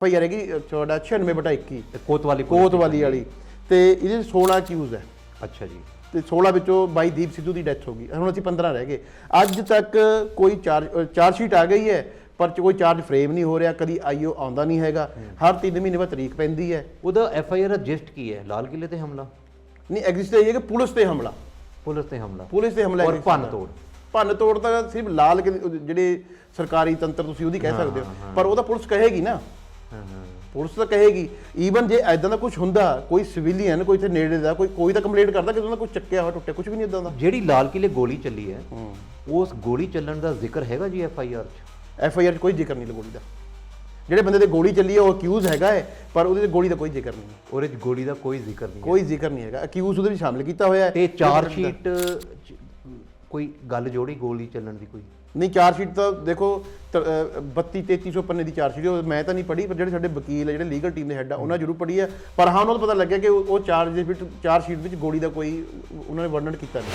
ਭਾਈ ਹੈਗੀ ਅ, ਤੁਹਾਡਾ 96 ਬਟਾ 21 ਤੇ ਕੋਤਵਾਲੀ ਪੁਲਿਸ ਕੋਤਵਾਲੀ ਵਾਲੀ ਤੇ ਇਹਦੇ 'ਚ 16 ਅਕਿਊਜ਼ ਹੈ। ਅੱਛਾ ਜੀ। ਤੇ 16 ਵਿੱਚੋਂ ਬਾਈ ਦੀਪ ਸਿੱਧੂ ਦੀ ਡੈਥ ਹੋ ਗਈ। ਹੁਣ ਅਸੀਂ 15 ਰਹਿ ਗਏ। ਅੱਜ ਤੱਕ ਕੋਈ ਚਾਰਜ ਚਾਰਜ ਸ਼ੀਟ ਆ ਗਈ ਹੈ ਪਰ ਕੋਈ ਚਾਰਜ ਫਰੇਮ ਨਹੀਂ ਹੋ ਰਿਹਾ। ਕਦੀ ਆਈਓ ਆਉਂਦਾ ਨਹੀਂ ਹੈਗਾ। ਹਰ 3 ਮਹੀਨੇ ਬਾਅਦ ਤਰੀਕ ਪੈਂਦੀ ਹੈ। ਉਹਦਾ ਐਫ ਆਈ ਆਰ ਰਜਿਸਟ ਕੀ ਹੈ? ਲਾਲ ਕਿਲੇ ਤੇ ਹਮਲਾ? ਨਹੀਂ ਐਗਜ਼ਿਸਟ ਇਹ ਹੈ ਕਿ ਪੁਲਿਸ ਤੇ ਹਮਲਾ। ਪੁਲਿਸ ਤੇ ਹਮਲਾ। ਪੁਲਿਸ ਤੇ ਹਮਲਾ ਔਰ ਭੰਨ। ਤੋੜ ਭੰਨ ਤੋੜ ਤਾਂ ਸਿਰਫ ਲਾਲ ਜਿਹੜੇ ਸਰਕਾਰੀ ਤੰਤਰ ਤੁਸੀਂ ਉਹਦੀ ਕਹਿ ਸਕਦੇ ਹੋ। ਪਰ ਉਹ ਤਾਂ ਪੁਲਿਸ ਕਹੇਗੀ ਨਾ। ਪੁਲਿਸ ਤਾਂ ਕਹੇਗੀ ਈਵਨ ਜੇ ਐਦਾਂ ਦਾ ਕੁਝ ਹੁੰਦਾ ਕੋਈ ਸਿਵਿਲੀਅਨ ਕੋਈ ਇੱਥੇ ਨੇੜੇ ਦਾ ਕੋਈ ਕੋਈ ਤਾਂ ਕੰਪਲੇਂਟ ਕਰਦਾ ਕਿ ਉਹਨਾਂ ਦਾ ਕੁਝ ਚੱਕਿਆ ਹੋਇਆ ਟੁੱਟਿਆ ਕੁਝ ਵੀ ਨਹੀਂ ਇਦਾਂ ਦਾ। ਜਿਹੜੀ ਲਾਲ ਕਿਲੇ ਗੋਲੀ ਚੱਲੀ ਹੈ ਉਸ ਗੋਲੀ ਚੱਲਣ ਦਾ ਜ਼ਿਕਰ ਹੈਗਾ ਜੀ ਐਫ ਆਈ ਆਰ 'ਚ? ਐਫ ਆਈ ਆਰ 'ਚ ਕੋਈ ਜ਼ਿਕਰ ਨਹੀਂ ਗੋਲੀ ਦਾ। ਜਿਹੜੇ ਬੰਦੇ ਤੇ ਗੋਲੀ ਚੱਲੀ ਹੈ ਉਹ ਅਕਿਊਜ਼ ਹੈਗਾ ਹੈ ਪਰ ਉਹਦੇ ਤੇ ਗੋਲੀ ਦਾ ਕੋਈ ਜ਼ਿਕਰ ਨਹੀਂ। ਉਹਦੇ 'ਚ ਗੋਲੀ ਦਾ ਕੋਈ ਜ਼ਿਕਰ ਨਹੀਂ ਕੋਈ ਜ਼ਿਕਰ ਨਹੀਂ ਹੈਗਾ। ਅਕਿਊਜ਼ ਉਹਦੇ ਵਿੱਚ ਸ਼ਾਮਿਲ ਕੀਤਾ ਹੋਇਆ ਹੈ। ਤੇ ਚਾਰ ਸ਼ੀਟ ਕੋਈ ਗੱਲ ਜੋੜੀ ਗੋਲੀ ਚੱਲਣ ਦੀ ਕੋਈ? ਨਹੀਂ, ਚਾਰ ਸ਼ੀਟ ਤਾਂ ਦੇਖੋ ਤ- ਅਹ 32 3300 ਪੰਨੇ ਦੀ ਚਾਰ ਸ਼ੀਟ ਮੈਂ ਤਾਂ ਨਹੀਂ ਪੜ੍ਹੀ, ਪਰ ਜਿਹੜੇ ਸਾਡੇ ਵਕੀਲ ਆ, ਜਿਹੜੇ ਲੀਗਲ ਟੀਮ ਦੇ ਹੈੱਡ ਆ, ਉਹਨਾਂ ਜ਼ਰੂਰ ਪੜ੍ਹੀ ਹੈ ਪਰ ਹਾਂ, ਉਹਨਾਂ ਨੂੰ ਪਤਾ ਲੱਗਿਆ ਕਿ ਉਹ ਉਹ ਚਾਰ ਦੇ ਵਿੱਚ ਚਾਰ ਸ਼ੀਟ ਵਿੱਚ ਗੋਲੀ ਦਾ ਕੋਈ, ਉਹਨਾਂ ਨੇ ਵਰਣਨ ਕੀਤਾ ਨਹੀਂ।